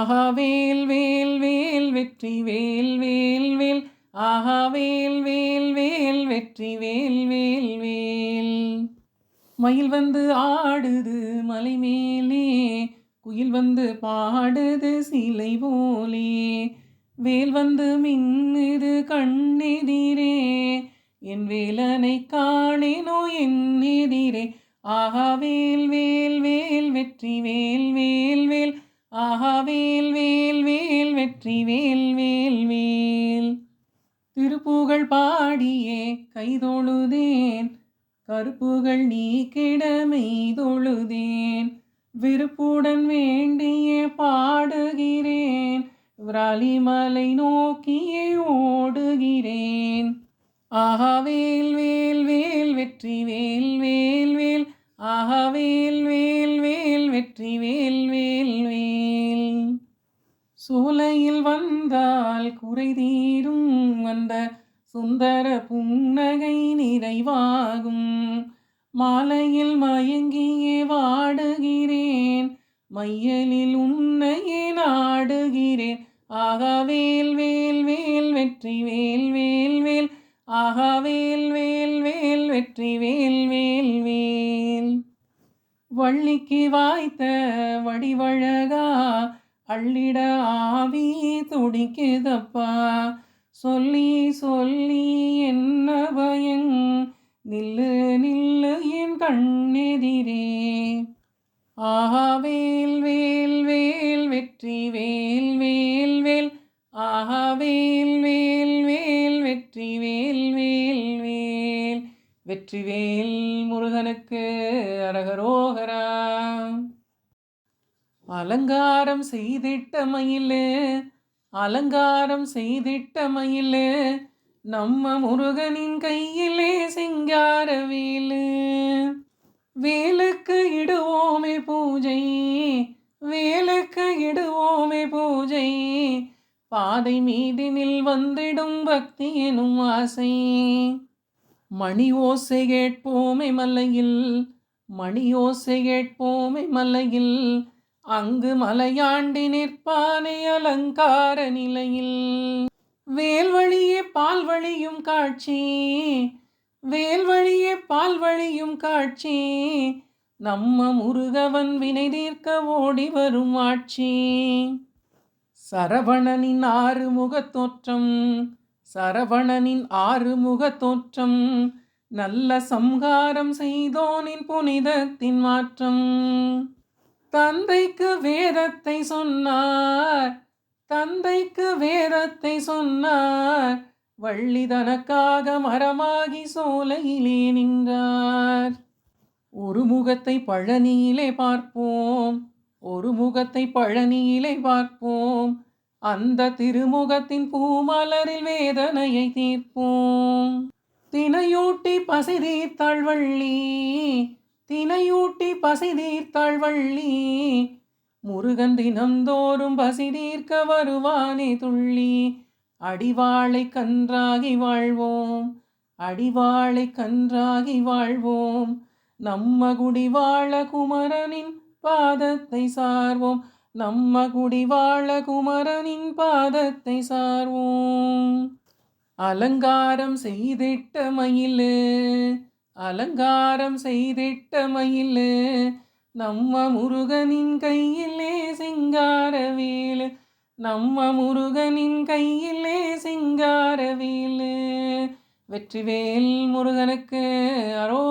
ஆஹா வேல் வேல் வேல் வெற்றி வேல் வேல் வேல். ஆஹா வேல் வேல் வேல் வெற்றி வேல் வேல் வேல். மயில் வந்து ஆடுது மலை மேலே குயில் வந்து பாடுது சிலை போலே. வேல் வந்து மின்னுது கண்ணெதிரே என் வேலனை காணேனோ என் எதிரே ஆஹா வேல் வேல் வேல் வெற்றி வேல் வேல் வேல். ஆஹா வேல் வேல் வேல் வெற்றி வேல் வேல் வேல். திருப்புகழ் பாடியே கைதொழுதேன். கருப்புகள் நீ தொழுதேன் விருப்புடன் வேண்டிய பாடுகிறேன். விராலிமலை நோக்கியே ஓடுகிறேன். ஆஹா வேல் வேல் வேல் வெற்றி வேல் வேல் வேல். ஆஹா வேல் வேல் வேல் வெற்றி வேல் வேல் வேல். சோலையில் வந்தால் குறை தீரும் வந்த சுந்தர புன்னகை நிறைவாகும். மாலையில் மயங்கியே வாடுகிறேன் மையலில் உன்னையே நாடுகிறேன். ஆகா வேல் வேல் வேல் வெற்றி வேல் வேல் வேல். ஆகா வேல் வேல் வேல் வெற்றி வேல் வள்ளிக்கு வாய்த்த வடிவழகா? அள்ளிட ஆவி துடிக்குதப்பா? சொல்லி சொல்லி என்ன பயங் நில்லு நில்லு என் கண்ணெதிரே. ஆஹா வேல் வேல் வேல் வெற்றி வேல் வேல் வேல். ஆஹா வேல் வேல் வேல் வெற்றி வேல் வேல் வேல். வெற்றி வேல் முருகனுக்கு அரகரோகரா அலங்காரம் செய்திட்ட மயிலே அலங்காரம் செய்திட்ட மயிலே நம்ம முருகனின் கையிலே சிங்கார வேலு. வேலுக்கு இடுவோமே பூஜை வேலுக்கு இடுவோமே பூஜை. பாதை மீதினில் வந்திடும் பக்தி எனும் ஆசை. மணி ஓசை கேட்போமே மலையில் மணியோசை ஓசை கேட்போமே மலையில். அங்கு மலையாண்டி நிற்பானே அலங்கார நிலையில். வேல்வழியே பால் வழியும் காட்சி. வேல் வழியே பால் வழியும் காட்சி. நம்ம முருகவன் வினை தீர்க்க ஓடி வரும் ஆட்சி. சரவணனின் ஆறு தோற்றம். சரவணனின் ஆறு முகத் தோற்றம். நல்ல சம்ஹாரம் செய்தோனின் புனிதத்தின் மாற்றம். தந்தைக்கு வேதத்தை சொன்னார் தந்தைக்கு வேதத்தை சொன்னார் வள்ளி தனக்காக மரமாகி சோலையிலே நின்றார். ஒரு முகத்தை பழனியிலே பார்ப்போம் ஒரு முகத்தை பழனியிலே பார்ப்போம் அந்த திருமுகத்தின் பூமலரில் வேதனையை தீர்ப்போம். தினையூட்டி பசி தீர்த்தாள் வள்ளி தினையூட்டி பசி தீர்த்தாள் வள்ளி முருகன் தினந்தோறும் பசி தீர்க்க வருவானே துள்ளி. அடிவாளை கன்றாகி வாழ்வோம் அடிவாளை கன்றாகி வாழ்வோம். நம்ம குடிவாழ குமரனின் பாதத்தை சார்வோம் நம்ம குடிவாழ குமரனின் பாதத்தை சார்வோம். அலங்காரம் செய்திட்ட மயிலு அலங்காரம் செய்திட்ட மயிலு நம்ம முருகனின் கையிலே சிங்காரவேலு நம்ம முருகனின் கையிலே சிங்காரவேலு வெற்றிவேல் முருகனுக்கு அரோ